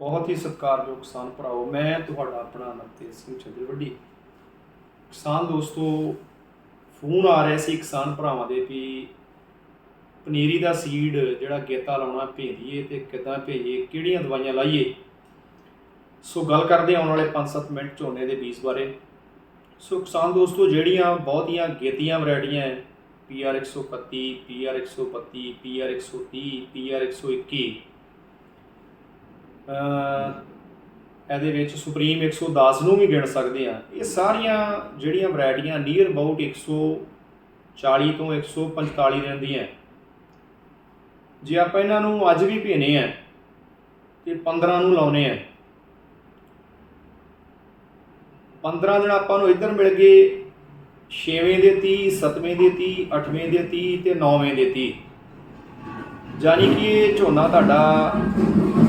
ਬਹੁਤ ਹੀ ਸਤਿਕਾਰਯੋਗ ਕਿਸਾਨ ਭਰਾਓ, ਮੈਂ ਤੁਹਾਡਾ ਆਪਣਾ ਨਵਤੇਜ ਸਿੰਘ ਚੱਦਰਵੱਡੀ ਕਿਸਾਨ ਦੋਸਤੋ, ਫੋਨ ਆ ਰਿਹਾ ਸੀ ਕਿਸਾਨ ਭਰਾਵਾਂ ਦੇ ਵੀ ਪਨੀਰੀ ਦਾ ਸੀਡ ਜਿਹੜਾ ਗੇਤਾ ਲਾਉਣਾ ਭੇਜੀਏ ਤੇ ਕਿੱਦਾਂ ਭੇਜੀਏ, ਕਿਹੜੀਆਂ ਦਵਾਈਆਂ ਲਾਈਏ? ਸੋ ਗੱਲ ਕਰਦੇ ਆਉਣ ਵਾਲੇ 5-7 ਮਿੰਟ ਝੋਨੇ ਦੇ ਬੀਜ ਬਾਰੇ। ਸੋ ਕਿਸਾਨ ਦੋਸਤੋ, ਜਿਹੜੀਆਂ ਬਹੁਤੀਆਂ ਗੇਤੀਆਂ ਵੈਰਾਈਟੀਆਂ ਹੈ, PR 131 PR 132 PR 130 PR 121 ਅਹ ਇਹਦੇ ਵਿੱਚ ਸੁਪਰੀਮ 110 ਨੂੰ ਵੀ ਗਿਣ ਸਕਦੇ ਆ ਇਹ ਸਾਰੀਆਂ ਜਿਹੜੀਆਂ ਵੈਰਾਈਟੀਆਂ ਨੀਅਰ ਅਬਾਊਟ 140 ਤੋਂ 145 ਦਿਨ ਦੀਆਂ ਜੇ ਆਪਾਂ ਇਹਨਾਂ ਨੂੰ ਅੱਜ ਵੀ ਭੇਨੇ ਆ ਤੇ 15 ਨੂੰ ਲਾਉਨੇ ਆ। 15 ਦਿਨ ਆਪਾਂ ਨੂੰ ਇੱਧਰ ਮਿਲ ਗਏ 6ਵੇਂ ਦੇ 30 7ਵੇਂ ਦੇ 30 8ਵੇਂ ਦੇ 30 ਤੇ 9ਵੇਂ ਦੇ 30 ਯਾਨੀ ਕਿ ਇਹ ਝੋਨਾ ਤੁਹਾਡਾ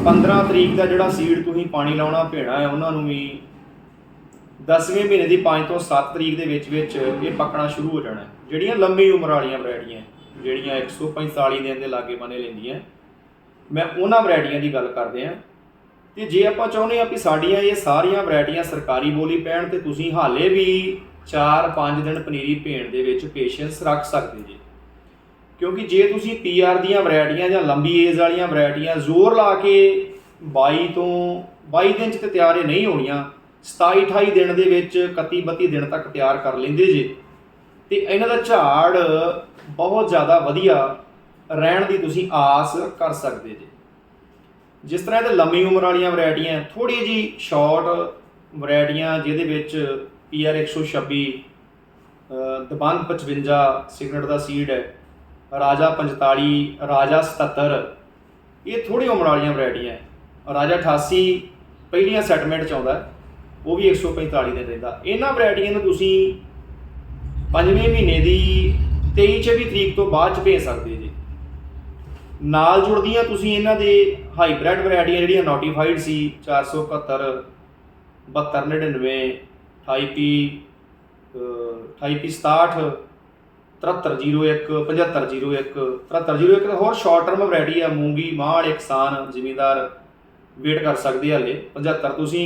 15 ਤਰੀਕ ਦਾ ਜਿਹੜਾ ਸੀਡ ਤੁਸੀਂ ਪਾਣੀ ਲਾਉਣਾ ਭੇਣਾ ਹੈ, ਉਹਨਾਂ ਨੂੰ ਵੀ 10ਵੇਂ ਮਹੀਨੇ ਦੀ 5 ਤੋਂ 7 ਤਰੀਕ ਦੇ ਵਿੱਚ ਵਿੱਚ ਇਹ ਪੱਕਣਾ ਸ਼ੁਰੂ ਹੋ ਜਾਣਾ ਜਿਹੜੀਆਂ ਲੰਮੀ ਉਮਰ ਵਾਲੀਆਂ ਵੈਰਾਈਟੀਆਂ ਜਿਹੜੀਆਂ 145 ਦਿਨ ਦੇ ਲਾਗੇ ਬਣੇ ਲੈਂਦੀਆਂ, ਮੈਂ ਉਹਨਾਂ ਵੈਰਾਈਟੀਆਂ ਦੀ ਗੱਲ ਕਰਦੇ ਆ ਤੇ ਜੇ ਆਪਾਂ ਚਾਹੁੰਦੇ ਆ ਵੀ ਸਾਡੀਆਂ ਇਹ ਸਾਰੀਆਂ ਵੈਰਾਈਟੀਆਂ ਸਰਕਾਰੀ ਬੋਲੀ ਪੈਣ ਤੇ ਤੁਸੀਂ ਹਾਲੇ ਵੀ 4-5 ਦਿਨ ਪਨੀਰੀ ਭੇਣ ਦੇ ਵਿੱਚ ਪੇਸ਼ੈਂਸ ਰੱਖ ਸਕਦੇ ਜੀ। ਕਿਉਂਕਿ ਜੇ ਤੁਸੀਂ ਪੀਆਰ ਦੀਆਂ ਵੈਰਾਈਟੀਆਂ ਜਾਂ ਲੰਬੀ ਏਜ ਵਾਲੀਆਂ ਵੈਰਾਈਟੀਆਂ ਜ਼ੋਰ ਲਾ ਕੇ 22 ਤੋਂ 22 ਦਿਨ ਚ ਤੇ ਤਿਆਰ ਇਹ ਨਹੀਂ ਹੋਣੀਆਂ 27 28 ਦਿਨ ਦੇ ਵਿੱਚ 31 32 ਦਿਨ ਤੱਕ ਤਿਆਰ ਕਰ ਲੈਂਦੇ ਜੇ। ਤੇ ਇਹਨਾਂ ਦਾ ਝਾੜ ਬਹੁਤ ਜ਼ਿਆਦਾ ਵਧੀਆ ਰਹਿਣ ਦੀ ਤੁਸੀਂ ਆਸ ਕਰ ਸਕਦੇ ਜੇ। ਜਿਸ ਤਰ੍ਹਾਂ ਇਹਦੇ ਲੰਮੀ ਉਮਰ ਵਾਲੀਆਂ ਵੈਰਾਈਟੀਆਂ ਥੋੜੀ ਜੀ ਸ਼ਾਰਟ ਵੈਰਾਈਟੀਆਂ ਜਿਹਦੇ ਵਿੱਚ PR 126 ਅ, ਦਬੰਗ 55 ਸਿਗਰਟ ਦਾ ਸੀਡ ਹੈ ਰਾਜਾ 45 ਰਾਜਾ 77 ਇਹ ਥੋੜੀ ਉਮਰ ਵਾਲੀਆਂ ਵੈਰਾਈਟੀਆਂ ਰਾਜਾ 88 ਪਹਿਲੀਆਂ ਸੈਟਮੈਂਟ ਚ ਆਉਂਦਾ ਉਹ ਵੀ 145 ਦਿਨ ਰਹਿੰਦਾ। ਇਹਨਾਂ ਵੈਰਾਈਟੀਆਂ ਨੂੰ ਤੁਸੀਂ ਪੰਜਵੇਂ ਮਹੀਨੇ ਦੀ 23 24 ਤਰੀਕ ਤੋਂ ਬਾਅਦ ਚ ਭੇਜ ਸਕਦੇ ਜੀ। ਨਾਲ ਜੁੜਦੀਆਂ ਤੁਸੀਂ ਇਹਨਾਂ ਦੇ ਹਾਈਬ੍ਰਿਡ ਵੈਰਾਈਟੀਆਂ ਜਿਹੜੀਆਂ ਨੋਟੀਫਾਈਡ ਸੀ 471 7299 28P 28P 67 7301 7501 7301 ਤੇ ਹੋਰ ਸ਼ਾਰਟ ਟਰਮ ਵੈਰਾਈਟੀ ਆ, ਮੂੰਗੀ ਮਾਹ ਵਾਲੇ ਕਿਸਾਨ ਜ਼ਿਮੀਂਦਾਰ ਵੇਟ ਕਰ ਸਕਦੇ ਆ ਹਲੇ 75 ਤੁਸੀਂ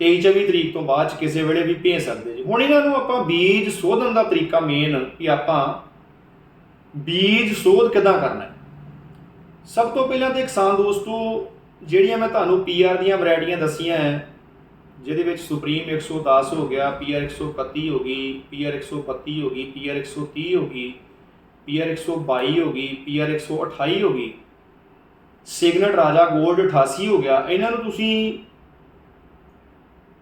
23 24 ਤਰੀਕ ਤੋਂ ਬਾਅਦ ਚ ਕਿਸੇ ਵੇਲੇ ਵੀ ਭੇਜ ਸਕਦੇ ਜੀ। ਹੁਣ ਇਹਨਾਂ ਨੂੰ ਆਪਾਂ ਬੀਜ ਸੋਧਣ ਦਾ ਤਰੀਕਾ ਮੇਨ ਕਿ ਆਪਾਂ ਬੀਜ ਸੋਧ ਕਿਦਾਂ ਕਰਨਾ ਸਭ ਤੋਂ ਪਹਿਲਾਂ ਤੇ ਕਿਸਾਨ ਦੋਸਤੋ, ਜਿਹੜੀਆਂ ਮੈਂ ਤੁਹਾਨੂੰ ਪੀਆਰ ਦੀਆਂ ਵੈਰਾਈਟੀਆਂ ਦੱਸੀਆਂ ਹੈ ਜਿਹਦੇ ਵਿੱਚ ਸੁਪਰੀਮ 110 ਹੋ ਗਿਆ ਪੀਆਰ 131 ਹੋ ਗਈ ਪੀਆਰ 132 ਹੋ ਗਈ ਪੀਆਰ 130 ਹੋ ਗਈ ਪੀਆਰ 122 ਹੋ ਗਈ ਪੀਆਰ 128 ਹੋ ਗਈ। ਸਿਗਨਟ ਰਾਜਾ 골ਡ 88 ਹੋ ਗਿਆ। ਇਹਨਾਂ ਨੂੰ ਤੁਸੀਂ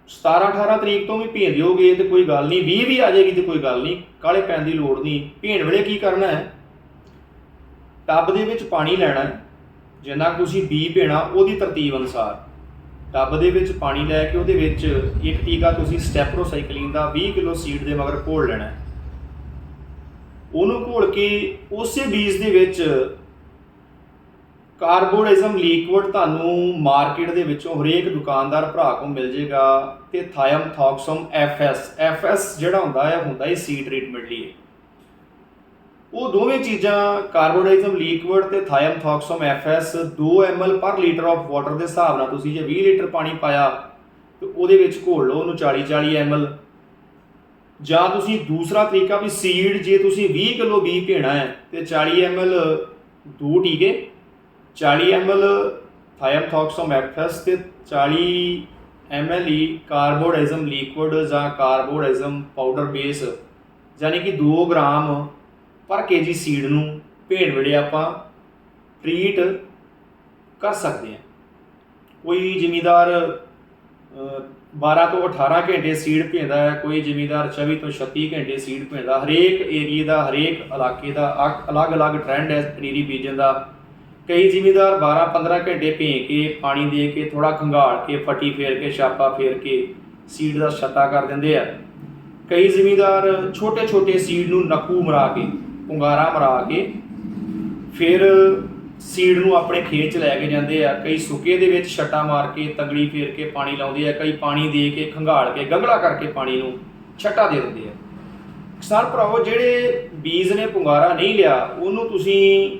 17 18 ਤਰੀਕ ਤੋਂ ਵੀ ਭੇਜ ਦਿਓਗੇ ਤੇ ਕੋਈ ਗੱਲ ਨਹੀਂ। 20 ਵੀ ਆ ਜਾਏਗੀ ਤੇ ਕੋਈ ਗੱਲ ਨਹੀਂ। ਕਾਲੇ ਪੈਣ ਦੀ ਲੋੜ ਨਹੀਂ। ਭੇਣ ਵੇਲੇ ਕੀ ਕਰਨਾ ਹੈ? ਟੱਬ ਦੇ ਵਿੱਚ ਪਾਣੀ ਲੈਣਾ ਜਿੰਨਾ ਕੁ ਤੁਸੀਂ ਬੀ ਭੇਣਾ ਉਹਦੀ ਤਰਤੀਬ ਅਨੁਸਾਰ। ਟੱਬ ਦੇ ਵਿੱਚ ਪਾਣੀ ਲੈ ਕੇ ਉਹਦੇ ਵਿੱਚ ਇੱਕ ਟੀਕਾ ਤੁਸੀਂ ਸਟੈਪਰੋਸਾਈਕਲਿਨ ਦਾ 20 ਕਿਲੋ ਸੀਡ ਦੇ ਮਗਰ ਘੋਲ ਲੈਣਾ ਉਹਨੂੰ ਘੋਲ ਕੇ ਉਸੇ ਬੀਜ ਦੇ ਵਿੱਚ ਕਾਰਬੋਡਿਜ਼ਮ ਲਿਕਵਿਡ ਤੁਹਾਨੂੰ ਮਾਰਕੀਟ ਦੇ ਵਿੱਚੋਂ ਹਰੇਕ ਦੁਕਾਨਦਾਰ ਭਰਾ ਕੋਲ ਮਿਲ ਜੇਗਾ ਤੇ ਥਾਇਮ ਥੌਕਸਮ ਐਫਐਸ ਐਫਐਸ ਜਿਹੜਾ ਹੁੰਦਾ ਹੈ ਹੁੰਦਾ ਹੈ ਸੀਡ ਟ੍ਰੀਟਮੈਂਟ ਲਈ। ਉਹ ਦੋਵੇਂ ਚੀਜ਼ਾਂ ਕਾਰਬੋਡਾਈਜ਼ਮ ਲਿਕਵਿਡ ਤੇ thiamethoxam FS 2 ml per litre of water ਦੇ ਹਿਸਾਬ ਨਾਲ ਤੁਸੀਂ ਜੇ 20 ਲੀਟਰ ਪਾਣੀ ਪਾਇਆ, ਤੇ ਉਹਦੇ ਵਿੱਚ ਘੋਲ ਲਓ ਉਹਨੂੰ 40 40 ml ਜਾਂ ਤੁਸੀਂ ਦੂਸਰਾ ਤਰੀਕਾ ਵੀ ਸੀਡ ਜੇ ਤੁਸੀਂ 20 ਕਿਲੋ ਬੀ ਭੇਣਾ ਹੈ, ਤੇ 40 ml ਦੋ ਟੀਕੇ 40 ml ਥਾਇਮ ਥੌਕਸਮ ਐਫਐਸ ਤੇ 40 ml ਹੀ ਕਾਰਬੋਡਾਈਜ਼ਮ ਲਿਕਵਿਡ ਜਾਂ ਕਾਰਬੋਡਾਈਜ਼ਮ ਪਾਊਡਰ ਬੇਸ, ਯਾਨੀ ਕਿ 2 ਗ੍ਰਾਮ ਪਰ ਕੇਜੀ ਸੀਡ ਨੂੰ ਭੇਣ ਵੇਲੇ ਆਪਾਂ ਟ੍ਰੀਟ ਕਰ ਸਕਦੇ ਹਾਂ। ਕੋਈ ਜ਼ਿਮੀਦਾਰ 12 ਤੋਂ 18 ਘੰਟੇ ਸੀਡ ਭੇਂਦਾ ਹੈ, ਕੋਈ ਜ਼ਿਮੀਦਾਰ 24 ਤੋਂ 36 ਘੰਟੇ ਸੀਡ ਭੇਂਦਾ ਹਰੇਕ ਏਰੀਆ ਦਾ, ਹਰੇਕ ਇਲਾਕੇ ਦਾ ਅਲੱਗ-ਅਲੱਗ ਟ੍ਰੈਂਡ ਹੈ ਪਨੀਰੀ ਬੀਜਣ ਦਾ। ਕਈ ਜ਼ਿਮੀਦਾਰ 12-15 ਘੰਟੇ ਭੇਂ ਕੇ ਪਾਣੀ ਦੇ ਕੇ ਥੋੜਾ ਖੰਗਾਲ ਕੇ, ਫੱਟੀ ਫੇਰ ਕੇ, ਛਾਪਾ ਫੇਰ ਕੇ ਸੀਡ ਦਾ ਛੱਤਾ ਕਰ ਦਿੰਦੇ ਆ। ਕਈ ਜ਼ਿਮੀਦਾਰ ਛੋਟੇ-ਛੋਟੇ ਸੀਡ ਨੂੰ ਨੱਕੂ ਮਰਾ ਕੇ ਪੁੰਗਾਰਾ ਮਰਾ ਕੇ ਫਿਰ ਸੀਡ ਨੂੰ ਆਪਣੇ ਖੇਤ 'ਚ ਲੈ ਕੇ ਜਾਂਦੇ ਆ, ਕਈ ਸੁੱਕੇ ਦੇ ਵਿੱਚ ਛੱਟਾ ਮਾਰ ਕੇ, ਤਗੜੀ ਫੇਰ ਕੇ ਪਾਣੀ ਲਾਉਂਦੇ ਆ, ਕਈ ਪਾਣੀ ਦੇ ਕੇ, ਖੰਗਾਲ ਕੇ, ਗੰਗਲਾ ਕਰਕੇ ਪਾਣੀ ਨੂੰ ਛੱਟਾ ਦੇ ਦਿੰਦੇ ਆ। ਕਿਸਾਨ ਭਰਾਵੋ, ਜਿਹੜੇ ਬੀਜ ਨੇ ਪੁੰਗਾਰਾ ਨਹੀਂ ਲਿਆ, ਉਹਨੂੰ ਤੁਸੀਂ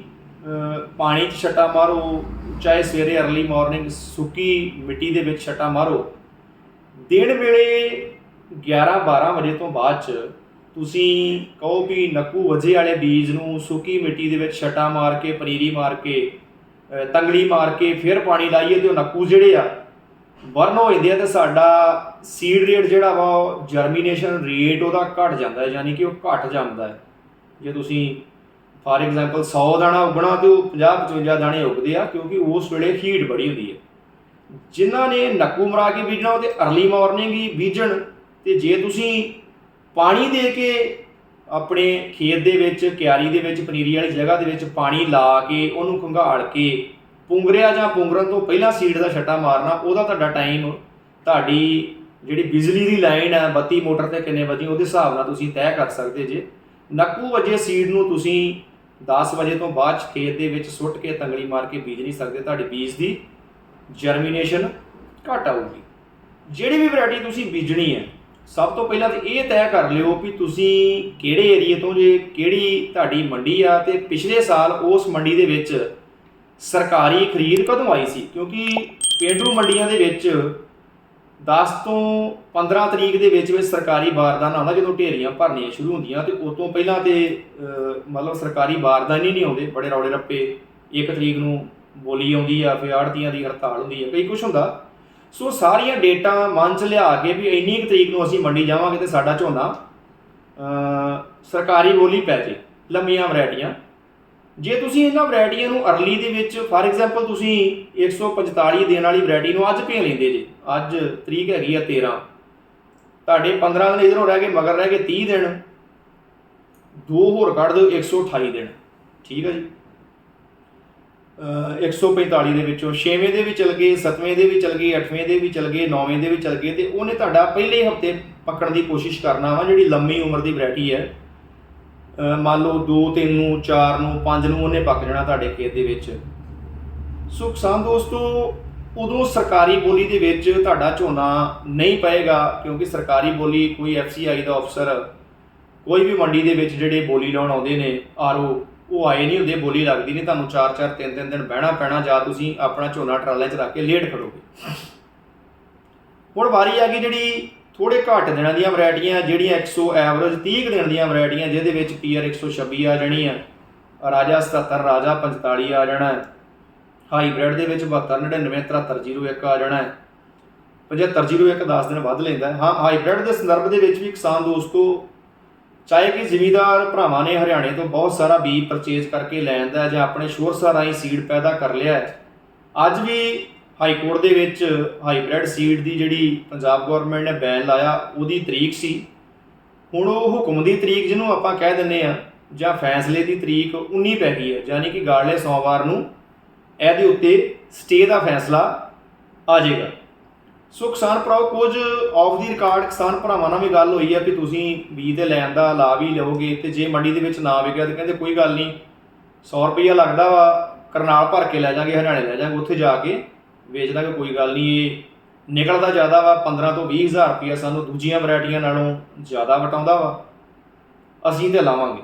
ਪਾਣੀ 'ਚ ਛੱਟਾ ਮਾਰੋ, ਚਾਹੇ ਸਵੇਰੇ अर्ਲੀ ਮਾਰਨਿੰਗ ਸੁੱਕੀ ਮਿੱਟੀ ਦੇ ਵਿੱਚ ਛੱਟਾ ਮਾਰੋ, ਦਿਨ ਵੇਲੇ 11 12 ਵਜੇ ਤੋਂ ਬਾਅਦ ਚ ਤੁਸੀਂ ਕਹੋ ਵੀ ਨੱਕੂ ਵਜੇ ਵਾਲੇ ਬੀਜ ਨੂੰ ਸੁੱਕੀ ਮਿੱਟੀ ਦੇ ਵਿੱਚ ਛੱਟਾ ਮਾਰ ਕੇ, ਪਨੀਰੀ ਮਾਰ ਕੇ, ਅਹ ਤੰਗੜੀ ਮਾਰ ਕੇ ਫਿਰ ਪਾਣੀ ਲਾਈਏ ਤੇ ਉਹ ਨੱਕੂ ਜਿਹੜੇ ਆ ਵਰਨ ਹੋ ਜਾਂਦੇ ਆ ਤੇ ਸਾਡਾ ਸੀਡ ਰੇਟ ਜਿਹੜਾ ਵਾ ਉਹ ਜਰਮੀਨੇਸ਼ਨ ਰੇਟ ਉਹਦਾ ਘਟ ਜਾਂਦਾ ਹੈ, ਯਾਨੀ ਕਿ ਉਹ ਘਟ ਜਾਂਦਾ ਹੈ। ਜੇ ਤੁਸੀਂ ਫਾਰ ਐਗਜ਼ਾਮਪਲ 100 ਦਾਣਾ ਉਗਣਾ ਤੇ ਉਹ 50 55 ਦਾਣੇ ਉਗਦੇ ਆ, ਕਿਉਂਕਿ ਉਸ ਵੇਲੇ ਹੀਟ ਬੜੀ ਹੁੰਦੀ ਹੈ। ਜਿਨ੍ਹਾਂ ਨੇ ਨੱਕੂ ਮਰਾ ਕੇ ਬੀਜਣਾ, ਉਹ ਤੇ अर्ਲੀ ਮਾਰਨਿੰਗ ਹੀ ਬੀਜਣ, ਤੇ ਜੇ ਤੁਸੀਂ ਪਾਣੀ ਦੇ ਕੇ ਆਪਣੇ ਖੇਤ ਦੇ ਵਿੱਚ, ਕਿਆਰੀ ਦੇ ਵਿੱਚ, ਪਨੀਰੀ ਵਾਲੀ ਜਗ੍ਹਾ ਦੇ ਵਿੱਚ ਪਾਣੀ ਲਾ ਕੇ ਉਹਨੂੰ ਖੰਗਾਲ ਕੇ ਪੁੰਗਰਿਆ ਜਾਂ ਪੁੰਗਰਨ ਤੋਂ ਪਹਿਲਾਂ ਸੀਡ ਦਾ ਛੱਟਾ ਮਾਰਨਾ, ਉਹਦਾ ਤੁਹਾਡਾ ਟਾਈਮ ਤੁਹਾਡੀ ਜਿਹੜੀ ਬਿਜਲੀ ਦੀ ਲਾਈਨ ਹੈ ਬੱਤੀ, ਮੋਟਰ ਤੇ ਕਿੰਨੇ ਵਜੇ, ਉਹਦੇ ਹਿਸਾਬ ਨਾਲ ਤੁਸੀਂ ਤੈਅ ਕਰ ਸਕਦੇ ਜੇ। ਨੱਕੂ ਵਜੇ ਸੀਡ ਨੂੰ ਤੁਸੀਂ 10 ਵਜੇ ਤੋਂ ਬਾਅਦ 'ਚ ਖੇਤ ਦੇ ਵਿੱਚ ਸੁੱਟ ਕੇ ਤੰਗਲੀ ਮਾਰ ਕੇ ਬੀਜ ਨਹੀਂ ਸਕਦੇ, ਤੁਹਾਡੀ ਬੀਜ ਦੀ ਜਰਮੀਨੇਸ਼ਨ ਘੱਟ ਆਊਗੀ। ਜਿਹੜੀ ਵੀ ਵੈਰਾਈਟੀ ਤੁਸੀਂ ਬੀਜਣੀ ਹੈ ਸਭ ਤੋਂ ਪਹਿਲਾਂ ਤਾਂ ਇਹ ਤੈਅ ਕਰ ਲਿਓ ਵੀ ਤੁਸੀਂ ਕਿਹੜੇ ਏਰੀਏ ਤੋਂ ਜੇ, ਕਿਹੜੀ ਤੁਹਾਡੀ ਮੰਡੀ ਆ ਤੇ ਪਿਛਲੇ ਸਾਲ ਉਸ ਮੰਡੀ ਦੇ ਵਿੱਚ ਸਰਕਾਰੀ ਖਰੀਦ ਕਦੋਂ ਆਈ ਸੀ? ਕਿਉਂਕਿ ਪੇਂਡੂ ਮੰਡੀਆਂ ਦੇ ਵਿੱਚ 10 ਤੋਂ 15 ਤਰੀਕ ਦੇ ਵਿੱਚ ਵਿੱਚ ਸਰਕਾਰੀ ਬਾਰਦਾਨਾ ਆਉਂਦਾ ਜਦੋਂ ਢੇਰੀਆਂ ਭਰਨੀਆਂ ਸ਼ੁਰੂ ਹੁੰਦੀਆਂ ਤੇ ਉਸ ਤੋਂ ਪਹਿਲਾਂ ਤੇ ਮਤਲਬ ਸਰਕਾਰੀ ਬਾਰਦਾਨੇ ਨਹੀਂ ਆਉਂਦੇ, ਬੜੇ ਰੌਲੇ ਰੱਪੇ ਇੱਕ ਤਰੀਕ ਨੂੰ ਬੋਲੀ ਆਉਂਦੀ ਆ, ਫਿਰ ਆੜਤੀਆਂ ਦੀ ਹੜਤਾਲ ਹੁੰਦੀ ਆ, ਕਈ ਕੁਝ ਹੁੰਦਾ। ਸੋ ਸਾਰੀਆਂ ਡੇਟਾ ਮਨ ਚ ਲਿਆ ਕੇ ਵੀ ਇੰਨੀ ਕੁ ਤਰੀਕ ਨੂੰ ਅਸੀਂ ਮੰਡੀ ਜਾਵਾਂਗੇ ਤੇ ਸਾਡਾ ਝੋਨਾ ਸਰਕਾਰੀ ਬੋਲੀ ਪੈ ਜੇ, ਲੰਮੀਆਂ ਵੈਰਾਈਟੀਆਂ। ਜੇ ਤੁਸੀਂ ਇਹਨਾਂ ਵੈਰਾਈਟੀਆਂ ਨੂੰ अर्ਲੀ ਦੇ ਵਿੱਚ ਫਾਰ ਐਗਜ਼ਾਮਪਲ ਤੁਸੀਂ 145 ਦੇਣ ਵਾਲੀ ਵੈਰਾਈਟੀ ਨੂੰ ਅੱਜ ਭੇ ਲੈਂਦੇ ਜੇ, ਅੱਜ ਤਰੀਕ ਹੈਗੀ ਆ 13 ਤੁਹਾਡੇ 15 ਦਿਨ ਇਧਰੋਂ ਰਹਿ ਗਏ, ਮਗਰ ਰਹਿ ਗਏ 30 ਦਿਨ। ਦੋ ਹੋਰ ਕੱਢ ਦਿਓ 128 ਦਿਨ। ਠੀਕ ਹੈ ਜੀ? 145 ਦੇ ਵਿੱਚੋਂ 6ਵੇਂ ਦੇ ਵੀ ਚਲ ਗਏ 7ਵੇਂ ਦੇ ਵੀ ਚਲ ਗਏ 8ਵੇਂ ਦੇ ਵੀ ਚਲ ਗਏ 9ਵੇਂ ਦੇ ਵੀ ਚਲ ਗਏ ਤੇ ਉਹਨੇ ਤੁਹਾਡਾ ਪਹਿਲੇ ਹਫ਼ਤੇ ਪੱਕਣ ਦੀ ਕੋਸ਼ਿਸ਼ ਕਰਨਾ ਵਾ, ਜਿਹੜੀ ਲੰਮੀ ਉਮਰ ਦੀ ਵੈਰਾਈਟੀ ਹੈ। ਮੰਨ ਲਓ 2 3 ਨੂੰ 4 ਨੂੰ 5 ਨੂੰ ਉਹਨੇ ਪੱਕ ਜਾਣਾ ਤੁਹਾਡੇ ਖੇਤ ਦੇ ਵਿੱਚ। ਸੋ ਕਿਸਾਨ ਦੋਸਤੋ, ਉਦੋਂ ਸਰਕਾਰੀ ਬੋਲੀ ਦੇ ਵਿੱਚ ਤੁਹਾਡਾ ਝੋਨਾ ਨਹੀਂ ਪਏਗਾ, ਕਿਉਂਕਿ ਸਰਕਾਰੀ ਬੋਲੀ ਕੋਈ ਐਫਸੀਆਈ ਦਾ ਅਫਸਰ ਕੋਈ ਵੀ ਮੰਡੀ ਦੇ ਵਿੱਚ ਜਿਹੜੇ ਬੋਲੀ ਲਾਉਣ ਆਉਂਦੇ ਨੇ, ਆਰਓ ਉਹ ਆਏ ਨਹੀਂ ਹੁੰਦੇ, ਬੋਲੀ ਲੱਗਦੀ ਨਹੀਂ, ਤੁਹਾਨੂੰ 4-4 3-3 ਦਿਨ ਬਹਿਣਾ ਪੈਣਾ, ਜਾਂ ਤੁਸੀਂ ਆਪਣਾ ਝੋਨਾ ਟਰਾਲੇ 'ਚ ਰੱਖ ਕੇ ਲੇਟ ਖੜੋਗੇ। ਹੁਣ ਵਾਰੀ ਆ ਗਈ ਜਿਹੜੀ ਥੋੜੇ ਘੱਟ ਦਿਨਾਂ ਦੀਆਂ ਵੈਰਾਈਟੀਆਂ, ਜਿਹੜੀਆਂ 100 ਐਵਰੇਜ 30 ਕੁ ਦਿਨ ਦੀਆਂ ਵੈਰਾਈਟੀਆਂ, ਜਿਹਦੇ ਵਿੱਚ ਪੀਆਰ 126 ਆ ਜਾਣੀ ਆ, ਰਾਜਾ 77 ਰਾਜਾ 45 ਆ ਜਾਣਾ, ਹਾਈਬ੍ਰਿਡ ਦੇ ਵਿੱਚ 72 99 7301 ਆ ਜਾਣਾ ਹੈ 7501 10 ਦਿਨ ਵੱਧ ਲੈਂਦਾ। ਹਾਂ, ਹਾਈਬ੍ਰਿਡ ਦੇ ਸੰਦਰਭ ਦੇ ਵਿੱਚ ਵੀ ਕਿਸਾਨ ਦੋਸਤੋ ਚਾਹੇ ਕਿ ਜ਼ਿਮੀਦਾਰ ਭਰਾਵਾਂ ਨੇ ਹਰਿਆਣੇ ਤੋਂ ਬਹੁਤ ਸਾਰਾ ਬੀਜ ਪਰਚੇਜ਼ ਕਰਕੇ ਲੈਂਦਾ ਜਾਂ ਆਪਣੇ ਸ਼ੋਰਸਾ ਰਾਹੀਂ ਸੀਡ ਪੈਦਾ ਕਰ ਲਿਆ ਹੈ, ਅੱਜ ਵੀ ਹਾਈ ਕੋਰਟ ਦੇ ਵਿੱਚ ਹਾਈਬ੍ਰਿਡ ਸੀਡ ਦੀ ਜਿਹੜੀ ਪੰਜਾਬ ਗਵਰਨਮੈਂਟ ਨੇ ਬੈਨ ਲਾਇਆ, ਉਹਦੀ ਤਰੀਕ ਸੀ। ਹੁਣ ਉਹ ਹੁਕਮ ਦੀ ਤਰੀਕ ਜਿਹਨੂੰ ਆਪਾਂ ਕਹਿ ਦਿੰਨੇ ਆ ਜਾਂ ਫੈਸਲੇ ਦੀ ਤਰੀਕ 19 ਪੈ ਗਈ ਹੈ, ਯਾਨੀ ਕਿ ਗਾੜਲੇ ਸੋਮਵਾਰ ਨੂੰ ਇਹਦੇ ਉੱਤੇ ਸਟੇ ਦਾ ਫੈਸਲਾ ਆ ਜਾਏਗਾ। ਸੋ ਕਿਸਾਨ ਭਰਾਓ, ਕੁਝ ਆਫ ਦੀ ਰਿਕਾਰਡ ਕਿਸਾਨ ਭਰਾਵਾਂ ਨਾਲ ਵੀ ਗੱਲ ਹੋਈ ਹੈ ਕਿ ਤੁਸੀਂ ਬੀਜ ਦੇ ਲੈਣ ਦਾ ਲਾ ਵੀ ਲਓਗੇ ਤੇ ਜੇ ਮੰਡੀ ਦੇ ਵਿੱਚ ਨਾ ਵਿਕਿਆ ਤੇ ਕਹਿੰਦੇ ਕੋਈ ਗੱਲ ਨਹੀਂ 100 ਰੁਪਈਆ ਲੱਗਦਾ ਵਾ, ਕਰਨਾਲ ਭਰ ਕੇ ਲੈ ਜਾਾਂਗੇ, ਹਰਿਆਣੇ ਲੈ ਜਾਾਂਗੇ, ਉੱਥੇ ਜਾ ਕੇ ਵੇਚ ਦਾਂਗੇ, ਕੋਈ ਗੱਲ ਨਹੀਂ, ਇਹ ਨਿਕਲਦਾ ਜ਼ਿਆਦਾ ਵਾ 15 ਤੋਂ 20 ਹਜ਼ਾਰ ਰੁਪਈਆ ਸਾਨੂੰ ਦੂਜੀਆਂ ਵੈਰਾਈਟੀਆਂ ਨਾਲੋਂ ਜ਼ਿਆਦਾ ਵਟਾਉਂਦਾ ਵਾ, ਅਸੀਂ ਤੇ ਲਾਵਾਂਗੇ।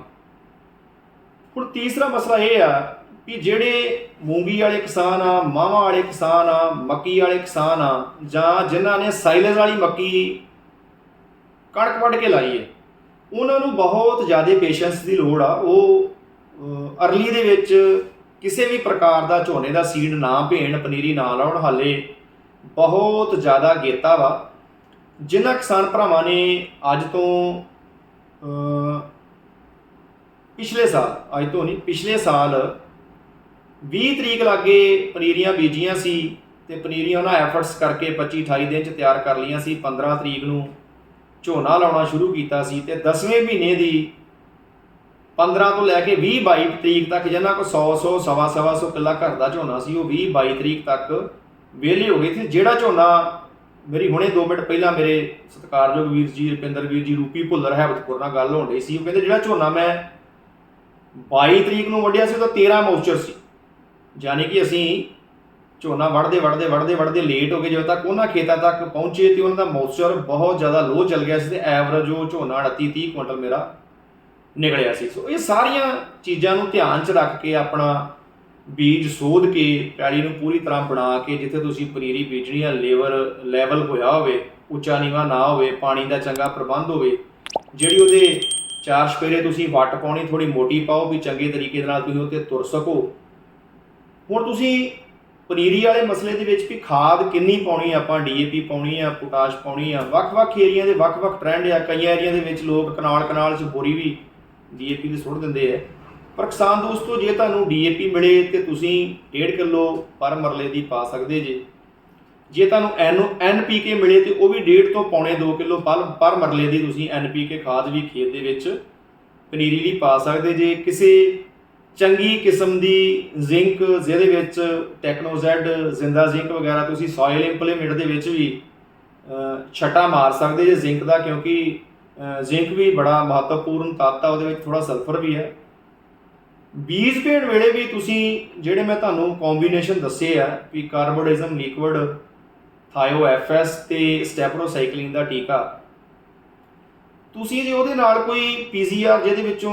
ਹੁਣ ਤੀਸਰਾ ਮਸਲਾ ਇਹ ਆ ਵੀ ਜਿਹੜੇ ਮੂੰਗੀ ਵਾਲੇ ਕਿਸਾਨ ਆ, ਮਾਵਾਂ ਵਾਲੇ ਕਿਸਾਨ ਆ, ਮੱਕੀ ਵਾਲੇ ਕਿਸਾਨ ਆ, ਜਾਂ ਜਿਨ੍ਹਾਂ ਨੇ ਸਾਈਲੇਜ ਵਾਲੀ ਮੱਕੀ ਕਣਕ ਵੱਢ ਕੇ ਲਾਈ ਹੈ ਉਹਨਾਂ ਨੂੰ ਬਹੁਤ ਜ਼ਿਆਦਾ ਪੇਸ਼ੈਂਸ ਦੀ ਲੋੜ ਆ। ਉਹ ਅਰਲੀ ਦੇ ਵਿੱਚ ਕਿਸੇ ਵੀ ਪ੍ਰਕਾਰ ਦਾ ਝੋਨੇ ਦਾ ਸੀਡ ਨਾ ਭੇਣ, ਪਨੀਰੀ ਨਾ ਲਾਉਣ, ਹਾਲੇ ਬਹੁਤ ਜ਼ਿਆਦਾ ਗੇਤਾ ਵਾ। ਜਿਨ੍ਹਾਂ ਕਿਸਾਨ ਭਰਾਵਾਂ ਨੇ ਅੱਜ ਤੋਂ ਪਿਛਲੇ ਸਾਲ, ਅੱਜ ਤੋਂ ਨਹੀਂ, ਪਿਛਲੇ ਸਾਲ 20 ਤਰੀਕ ਲਾਗੇ ਪਨੀਰੀਆਂ ਬੀਜੀਆਂ ਸੀ ਤੇ ਪਨੀਰੀਆਂ ਉਹਨਾਂ ਐਫਰਟਸ ਕਰਕੇ 25 28 ਦਿਨ ਚ ਤਿਆਰ ਕਰ ਲਈਆਂ ਸੀ। 15 ਤਰੀਕ ਨੂੰ ਝੋਨਾ ਲਾਉਣਾ ਸ਼ੁਰੂ ਕੀਤਾ ਸੀ ਤੇ 10ਵੇਂ ਮਹੀਨੇ ਦੀ 15 ਤੋਂ ਲੈ ਕੇ 20 22 ਤਰੀਕ ਤੱਕ ਜਿਨ੍ਹਾਂ ਕੋ 100 100 ਸਵਾ ਸਵਾ, ਸੌ ਕਿੱਲਾ ਘਰ ਦਾ ਝੋਨਾ ਸੀ, ਉਹ 20 22 ਤਰੀਕ ਤੱਕ ਵਿਹਲੇ ਹੋ ਗਏ। ਸੀ ਜਿਹੜਾ ਝੋਨਾ ਮੇਰੀ ਹੁਣੇ 2 ਮਿੰਟ ਪਹਿਲਾਂ ਮੇਰੇ ਸਤਿਕਾਰਯੋਗ ਵੀਰ ਜੀ, ਰਪਿੰਦਰ ਵੀਰ ਜੀ, ਰੂਪੀ ਭੁੱਲਰ ਹੈਬਤਪੁਰ ਨਾਲ ਗੱਲ ਹੋਣ ਰਹੀ ਸੀ। ਉਹ ਕਹਿੰਦੇ, ਜਿਹੜਾ ਝੋਨਾ ਮੈਂ 22 ਤਰੀਕ ਨੂੰ ਵੱਢਿਆ ਸੀ, ਉਹ ਤਾਂ 13 ਮੌਚਰ ਸੀ। ਯਾਨੀ ਕਿ ਅਸੀਂ ਝੋਨਾ ਵੜਦੇ ਵੜਦੇ ਵੜਦੇ ਵੜਦੇ ਲੇਟ ਹੋ ਗਏ। ਜਦੋਂ ਤੱਕ ਉਹਨਾਂ ਖੇਤਾਂ ਤੱਕ ਪਹੁੰਚੇ ਤੇ ਉਹਨਾਂ ਦਾ ਮੌਇਸਚਰ ਬਹੁਤ ਜ਼ਿਆਦਾ ਲੋ ਚੱਲ ਗਿਆ ਸੀ ਤੇ ਐਵਰੇਜ ਉਹ ਝੋਨਾ 38 30 ਕੁਇੰਟਲ ਮੇਰਾ ਨਿਕਲਿਆ ਸੀ। ਸੋ ਇਹ ਸਾਰੀਆਂ ਚੀਜ਼ਾਂ ਨੂੰ ਧਿਆਨ 'ਚ ਰੱਖ ਕੇ ਆਪਣਾ ਬੀਜ ਸੋਧ ਕੇ, ਪੈਲੀ ਨੂੰ ਪੂਰੀ ਤਰ੍ਹਾਂ ਬਣਾ ਕੇ, ਜਿੱਥੇ ਤੁਸੀਂ ਪਨੀਰੀ ਬੀਜਣੀ ਆ, ਲੇਵਰ ਲੈਵਲ ਹੋਇਆ ਹੋਵੇ, ਉੱਚਾ ਨੀਵਾ ਨਾ ਹੋਵੇ, ਪਾਣੀ ਦਾ ਚੰਗਾ ਪ੍ਰਬੰਧ ਹੋਵੇ, ਜਿਹੜੀ ਉਹਦੇ ਚਾਰ ਸਪੇਰੇ ਤੁਸੀਂ ਵੱਟ ਪਾਉਣੀ ਥੋੜੀ ਮੋਟੀ ਪਾਓ ਵੀ ਚੰਗੇ ਤਰੀਕੇ ਨਾਲ ਤੁਸੀਂ ਉਹ ਤੇ ਤੁਰ ਸਕੋ। ਹੁਣ ਤੁਸੀਂ ਪਨੀਰੀ ਵਾਲੇ ਮਸਲੇ ਦੇ ਵਿੱਚ ਵੀ ਖਾਦ ਕਿੰਨੀ ਪਾਉਣੀ ਆ? ਆਪਾਂ ਡੀਏਪੀ ਪਾਉਣੀ ਆ, ਪੋਟਾਸ਼ ਪਾਉਣੀ ਆ। ਵੱਖ-ਵੱਖ ਏਰੀਆ ਦੇ ਵੱਖ-ਵੱਖ ਟ੍ਰੈਂਡ ਆ। ਕਈ ਏਰੀਆ ਦੇ ਵਿੱਚ ਲੋਕ ਕਨਾਲ ਕਨਾਲ 'ਚ ਬੋਰੀ ਵੀ ਡੀਏਪੀ ਦੀ ਸੁੱਟ ਦਿੰਦੇ ਆ। ਪਰ ਕਿਸਾਨ ਦੋਸਤੋ, ਜੇ ਤੁਹਾਨੂੰ ਡੀਏਪੀ ਮਿਲੇ ਤੇ ਤੁਸੀਂ 1.5 ਕਿਲੋ ਪਰ ਮਰਲੇ ਦੀ ਪਾ ਸਕਦੇ ਜੇ। ਜੇ ਤੁਹਾਨੂੰ ਐਨ ਐਨਪੀਕੇ ਮਿਲੇ ਤੇ ਉਹ ਵੀ 1.5 ਤੋਂ ਪੌਣੇ 2 ਕਿਲੋ ਪਰ ਪਰ ਮਰਲੇ ਦੀ ਤੁਸੀਂ ਐਨਪੀਕੇ ਖਾਦ ਵੀ ਖੇਤ ਦੇ ਵਿੱਚ ਪਨੀਰੀ ਲਈ ਪਾ ਸਕਦੇ ਜੇ। ਕਿਸੇ ਚੰਗੀ ਕਿਸਮ ਦੀ ਜ਼ਿੰਕ ਜਿਹਦੇ ਵਿੱਚ ਟੈਕਨੋਜ਼ੈਡ ਜ਼ਿੰਦਾ ਜ਼ਿੰਕ ਵਗੈਰਾ ਤੁਸੀਂ ਸੋਇਲ ਇੰਪਲੀਮੈਂਟ ਦੇ ਵਿੱਚ ਵੀ ਅਹ, ਛੱਟਾ ਮਾਰ ਸਕਦੇ ਜੇ ਜ਼ਿੰਕ ਦਾ ਕਿਉਂਕਿ ਜ਼ਿੰਕ ਵੀ ਬੜਾ ਮਹੱਤਵਪੂਰਨ ਤੱਤ ਆ ਉਹਦੇ ਵਿੱਚ ਥੋੜਾ ਸਲਫਰ ਵੀ ਹੈ। ਬੀਜ ਭੇਣ ਵੇਲੇ ਵੀ ਤੁਸੀਂ ਜਿਹੜੇ ਮੈਂ ਤੁਹਾਨੂੰ ਕੰਬੀਨੇਸ਼ਨ ਦੱਸੇ ਆ ਵੀ ਕਾਰਬੋਡਿਜ਼ਮ ਲਿਕਵਿਡ ਥਾਇਓ ਐਫਐਸ ਤੇ ਸਟੈਪਰੋਸਾਈਕਲਿਨ ਦਾ ਟੀਕਾ ਤੁਸੀਂ ਜੇ ਉਹਦੇ ਨਾਲ ਕੋਈ ਪੀਸੀਆਰ ਜਿਹਦੇ ਵਿੱਚੋਂ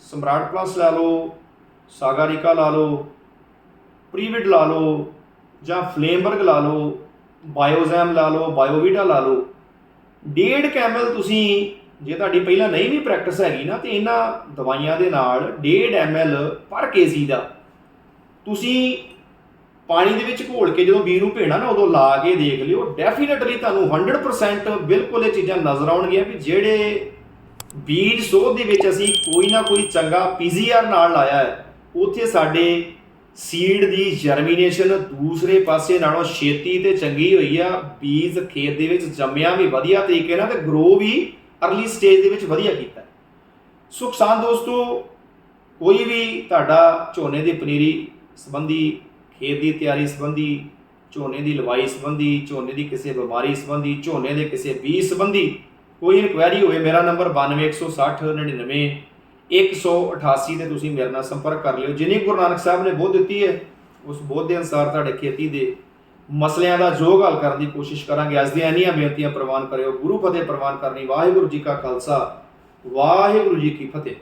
ਸਮਰਾਟ ਪਲੱਸ ਲਾ ਲਓ, ਸਾਗਾਰਿਕਾ ਲਾ ਲਓ, ਪ੍ਰੀਵਿਡ ਲਾ ਲਓ, ਜਾਂ ਫਲੇਮਬਰਗ ਲਾ ਲਓ, ਬਾਇਓਜ਼ੈਮ ਲਾ ਲਓ, ਬਾਇਓਵੀਟਾ ਲਾ ਲਓ। ਡੇਢ ਕੈਮਲ ਤੁਸੀਂ, ਜੇ ਤੁਹਾਡੀ ਪਹਿਲਾਂ ਨਹੀਂ ਵੀ ਪ੍ਰੈਕਟਿਸ ਹੈਗੀ ਨਾ, ਤੇ ਇਹਨਾਂ ਦਵਾਈਆਂ ਦੇ ਨਾਲ ਡੇਢ ਐਮਐਲ ਪਰ ਕੇਜੀ ਦਾ। ਤੁਸੀਂ ਪਾਣੀ ਦੇ ਵਿੱਚ ਘੋਲ ਕੇ ਜਦੋਂ ਬੀ ਨੂੰ ਭੇਣਾ ਨਾ, ਉਦੋਂ ਲਾ ਕੇ ਦੇਖ ਲਿਓ ਡੈਫੀਨਿਟਲੀ ਤੁਹਾਨੂੰ 100% ਬਿਲਕੁਲ ਇਹ ਚੀਜ਼ਾਂ ਨਜ਼ਰ ਆਉਣਗੀਆਂ ਵੀ ਜਿਹੜੇ ਬੀਜ ਸੋਧ ਦੇ ਵਿੱਚ ਅਸੀਂ ਕੋਈ ਨਾ ਕੋਈ ਚੰਗਾ ਪੀਜ਼ੀਆਰ ਨਾਲ ਲਾਇਆ ਹੈ ਉੱਥੇ ਸਾਡੇ ਸੀਡ ਦੀ ਜਰਮੀਨੇਸ਼ਨ ਦੂਸਰੇ ਪਾਸੇ ਨਾਲੋਂ ਛੇਤੀ ਤੇ ਚੰਗੀ ਹੋਈ ਆ ਬੀਜ ਖੇਤ ਦੇ ਵਿੱਚ ਜੰਮਿਆ ਵੀ ਵਧੀਆ ਤਰੀਕੇ ਨਾਲ ਤੇ ਗਰੋ ਵੀ ਅਰਲੀ ਸਟੇਜ ਦੇ ਵਿੱਚ ਵਧੀਆ ਕੀਤਾ ਹੈ। ਸੋ ਕਿਸਾਨ ਦੋਸਤੋ, ਕੋਈ ਵੀ ਤੁਹਾਡਾ ਝੋਨੇ ਦੀ ਪਨੀਰੀ ਸੰਬੰਧੀ, ਖੇਤ ਦੀ ਤਿਆਰੀ ਸੰਬੰਧੀ, ਝੋਨੇ ਦੀ ਲਵਾਈ ਸੰਬੰਧੀ, ਝੋਨੇ ਦੀ ਕਿਸੇ ਬਿਮਾਰੀ ਸੰਬੰਧੀ, ਝੋਨੇ ਦੇ ਕਿਸੇ ਬੀਜ ਸੰਬੰਧੀ ਕੋਈ ਇਨਕੁਆਇਰੀ ਹੋਵੇ, ਮੇਰਾ ਨੰਬਰ 9216 99 188 ਤੇ ਤੁਸੀਂ ਮੇਰੇ ਨਾਲ ਸੰਪਰਕ ਕਰ ਲਿਓ। ਜਿਨੀ ਗੁਰੂ ਨਾਨਕ ਸਾਹਿਬ ਨੇ ਬੋਧ ਦਿੱਤੀ ਹੈ, ਉਸ ਬੋਧ ਦੇ ਅਨੁਸਾਰ ਤੁਹਾਡੇ ਖੇਤੀ ਦੇ ਮਸਲਿਆਂ ਦਾ ਜੋਗ ਹੱਲ ਕਰਨ ਦੀ ਕੋਸ਼ਿਸ਼ ਕਰਾਂਗੇ। ਅੱਜ ਦੀਆਂ ਇੰਨੀਆਂ ਬੇਨਤੀਆਂ ਪ੍ਰਵਾਨ ਕਰਿਓ। ਗੁਰੂ ਫਤਿਹ ਪ੍ਰਵਾਨ ਕਰਨੀ। ਵਾਹਿਗੁਰੂ ਜੀ ਕਾ ਖਾਲਸਾ। ਵਾਹਿਗੁਰੂ ਜੀ ਕੀ ਫਤਿਹ।